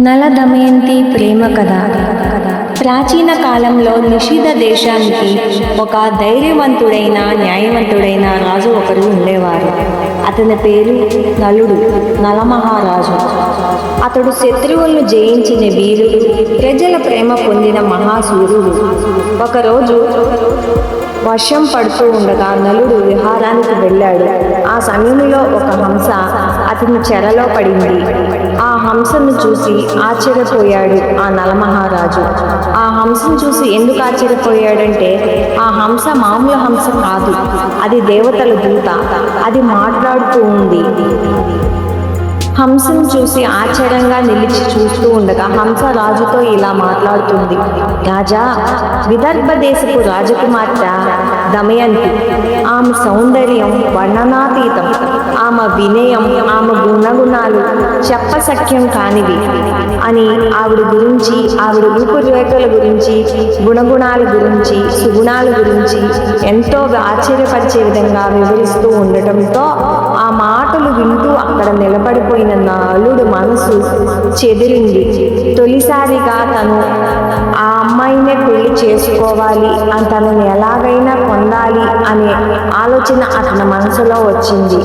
నల దమయంతి ప్రేమ కథ. ప్రాచీన కాలంలో నిషిధ దేశానికి ఒక ధైర్యవంతుడైన న్యాయవంతుడైన రాజు ఒకరు ఉండేవారు. అతని పేరు నలుడు నలమహారాజు. అతడు శత్రువులను జయించిన వీరుడు ప్రజల ప్రేమ పొందిన మహాసూర్యుడు. ఒకరోజు వర్షం పడుతూ ఉండగా నలుడు విహారానికి వెళ్ళాడు. ఆ సమయంలో ఒక హంస అతని చెరలో పడింది. ఆ హంసను చూసి ఆశ్చర్యపోయాడు ఆ నలమహారాజు. ఆ హంసను చూసి ఎందుకు ఆశ్చర్యపోయాడంటే ఆ హంస మామూలు హంస కాదు. అది దేవతల దూత. అది మాట్లాడుతూ ఉంది. హంసను చూసి ఆశ్చర్యంగా నిలిచి చూస్తూ ఉండగా హంస రాజుతో ఇలా మాట్లాడుతుంది. రాజా విదర్భ దేశపు రాజకుమార్తె దమయంతి. ఆమె సౌందర్యం వర్ణనాతీతం. ఆమె వినయం ఆమె గుణగుణాలు చెప్పసఖ్యం కానివి అని ఆవిడ గురించి ఆవిడ రూపురేఖల గురించి గుణగుణాల గురించి సుగుణాల గురించి ఎంతో ఆశ్చర్యపరిచే విధంగా వివరిస్తూ ఉండటంతో ఆ మాటలు వింటూ అక్కడ నిలబడిపోయిన నాలుడు మనసు చెదిరింది. తొలిసారిగా తను ఆ అమ్మాయినే పెళ్ళి చేసుకోవాలి అని తనని ఎలాగైనా పొందాలి అనే ఆలోచన అతని మనసులో వచ్చింది.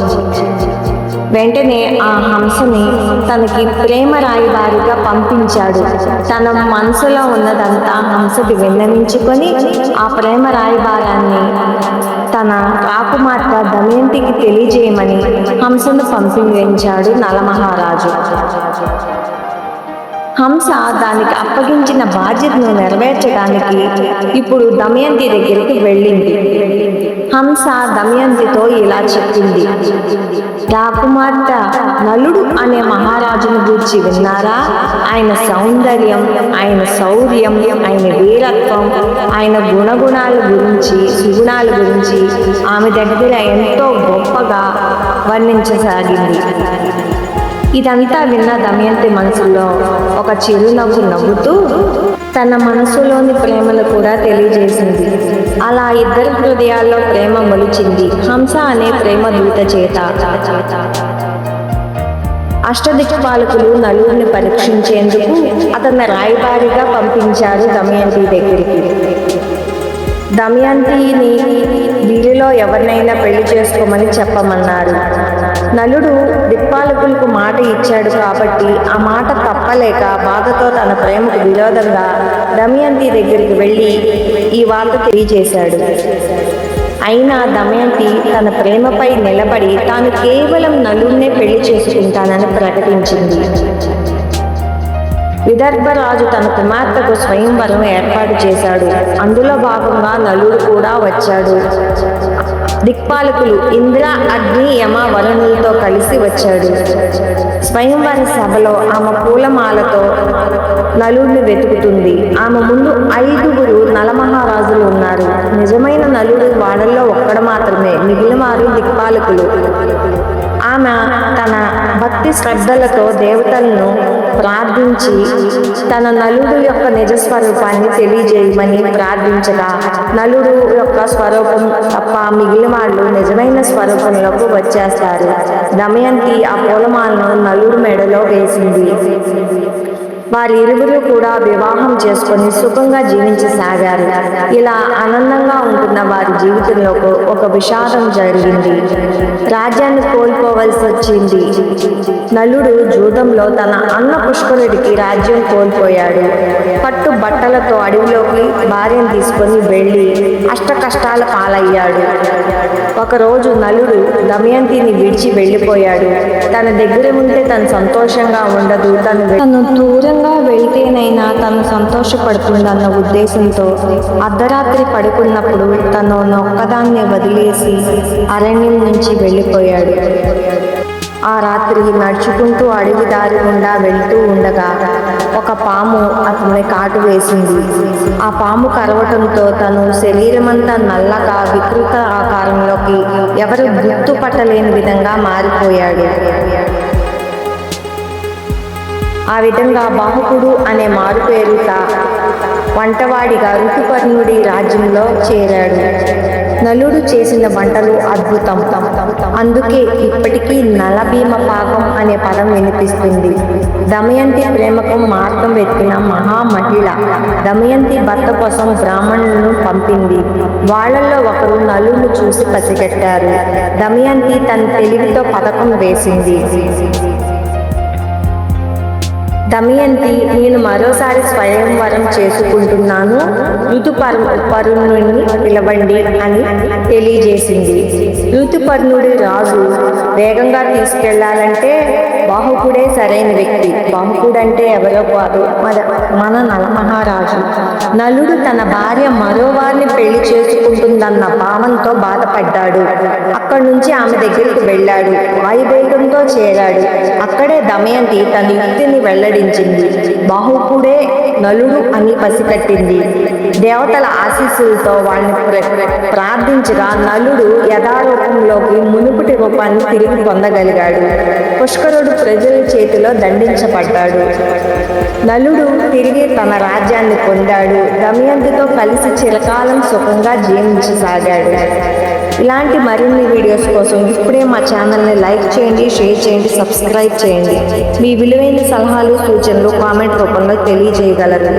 వెంటనే ఆ హంసని తనకి ప్రేమ రాయబారిగా పంపించాడు. తన మనసులో ఉన్నదంతా హంసకి విన్నవించుకొని ఆ ప్రేమ రాయబారాన్ని తన రాకుమార్తె దమయంతికి తెలియజేయమని హంసను పంపించాడు నలమహారాజు. హంస దానికి అప్పగించిన బాధ్యతను నెరవేర్చడానికి ఇప్పుడు దమయంతి దగ్గరికి వెళ్ళింది. హంస దమయంతితో ఇలా చెప్పింది. రాకుమార్తె నలుడు అనే మహారాజును గురించి విన్నారా? ఆయన సౌందర్యం ఆయన శౌర్యం ఆయన వీరత్వం ఆయన గుణగుణాల గురించి సుగుణాల గురించి ఆమె దగ్గర ఎంతో గొప్పగా వర్ణించసాగింది. ఇదంతా విన్న దమయంతి మనసులో ఒక చిరునవ్వు నవ్వుతూ తన మనసులోని ప్రేమను కూడా తెలియజేసింది. అలా ఇద్దరి హృదయాల్లో ప్రేమ మొలిచింది. హంస అనే ప్రేమ దూత చేత. అష్టదిక్పాలకులు నలుగురిని పరీక్షించేందుకు అతన్ని రాయబారిగా పంపించారు దమయంతి దగ్గరికి. దమయంతిని వీరిలో ఎవరినైనా పెళ్ళి చేసుకోమని చెప్పమన్నారు. నలుడు దిక్పాలకులకు మాట ఇచ్చాడు కాబట్టి ఆ మాట తప్పలేక బాధతో తన ప్రేమకు విరోధంగా దమయంతి దగ్గరికి వెళ్ళి ఈ వార్త తెలియజేశాడు. అయినా దమయంతి తన ప్రేమపై నిలబడి తాను కేవలం నలుడినే పెళ్ళి చేసుకుంటానని ప్రకటించింది. విదర్భరాజు తన కుమార్తెకు స్వయంవరం ఏర్పాటు చేశాడు. అందులో భాగంగా నలుడు కూడా వచ్చాడు. దిక్పాలకులు ఇంద్ర అగ్ని యమ వరుణులతో కలిసి వచ్చాడు. స్వయంవారి సభలో ఆమె పూలమాలతో నలుడిని వెతుకుతుంది. ఆమె ముందు ఐదుగురు నలమహారాజులు ఉన్నారు. నిజమైన నలుడు వాడల్లో ఒక్కడు మాత్రమే మిగిలిన వారు దిక్పాలకులు. ఆమె తన భక్తి శ్రద్ధలతో దేవతలను ప్రార్థించి తన నలుడు యొక్క నిజ స్వరూపాన్ని తెలియజేయమని ప్రార్థించగా నలుడు యొక్క స్వరూపం తప్ప మిగిలిన వాళ్ళు నిజమైన స్వరూపంలోకి వచ్చేస్తారు. దమయంతి ఆ పూలమాలను నలుడు మెడలో వేసింది. వారిరువురు కూడా వివాహం చేసుకొని సుఖంగా జీవించసాగారు. ఇలా ఆనందంగా ఉంటున్న వారి జీవితంలో ఒక విషాదం జరిగింది. రాజ్యాన్ని కోల్పోవలసి వచ్చింది నలుడు జూదంలో తన అన్న పుష్కరుడికి రాజ్యం కోల్పోయాడు. పట్టు బట్టలతో అడవిలోకి భార్యను తీసుకొని వెళ్ళి అష్ట కష్టాల పాలయ్యాడు. ఒకరోజు నలుడు దమయంతిని విడిచి వెళ్ళిపోయాడు. తన దగ్గర ఉంటే తను సంతోషంగా ఉండదు. తను తను దూరంగా వెళ్తేనైనా తను సంతోషపడుతుందన్న ఉద్దేశంతో అర్ధరాత్రి పడుకున్నప్పుడు తను ఒక్కదాన్ని వదిలేసి అరణ్యం నుంచి వెళ్ళిపోయాడు. ఆ రాత్రి నడుచుకుంటూ అడవి దారి గుండా వెళ్తూ ఉండగా ఒక పాము అతని కాటు వేసింది. ఆ పాము కరవటంతో తను శరీరమంతా నల్లగా వికృత ఆకారంలోకి ఎవరు గుర్తుపట్టలేని విధంగా మారిపోయాడు. ఆ విధంగా బాహుకుడు అనే మారుపేరుత వంటవాడిగా ఋతుపర్ణుడి రాజ్యంలో చేరాడు. నలుడు చేసిన వంటలు అద్భుతం. అందుకే ఇప్పటికీ నలభీమ పాకం అనే పదం వినిపిస్తుంది. దమయంతి ప్రేమకు మార్గం వెతికిన మహామహిళ దమయంతి భర్త కోసం బ్రాహ్మణులను పంపింది. వాళ్ళల్లో ఒకరు నలుడు చూసి పసిగట్టారు. దమయంతి తన తెలివితో పథకం వేసింది. దమయంతి నేను మరోసారి స్వయంవరం చేసుకుంటున్నాను. ఋతుపర్ణుని పిలవండి అని తెలియజేసింది. ఋతుపర్ణుడి రాజు వేగంగా తీసుకెళ్ళాలంటే బాహుకుడే సరైన వ్యక్తి. బాహుకుడంటే ఎవరో కాదు. మన మన నలమహారాజు. నలుడు తన భార్య మరోవారిని పెళ్ళి చేసుకుంటుందన్న భావంతో బాధపడ్డాడు. అక్కడి నుంచి ఆమె దగ్గరికి వెళ్ళాడు. వాయువేగంతో చేరాడు. అక్కడే దమయంతి తన యుక్తిని వెల్లడించింది. బాహుకుడే నలుడు అని పసికట్టింది. దేవతల ఆశీస్సులతో వాళ్ళని ప్రార్థించగా నలుడు యథారూపంలోకి మునుపటి రూపాన్ని తిరిగి పొందగలిగాడు. పుష్కరుడు ప్రజల చేతిలో దండించబడ్డాడు. నలుడు తిరిగి తన రాజ్యాన్ని పొందాడు. దమయంతితో కలిసి చిరకాలం సుఖంగా జీవించసాగాడు. ఇలాంటి మరిన్ని వీడియోస్ కోసం ఇప్పుడే మా ఛానల్ని లైక్ చేయండి షేర్ చేయండి సబ్స్క్రైబ్ చేయండి. మీ విలువైన సలహాలు సూచనలు కామెంట్ రూపంలో తెలియజేయగలరు.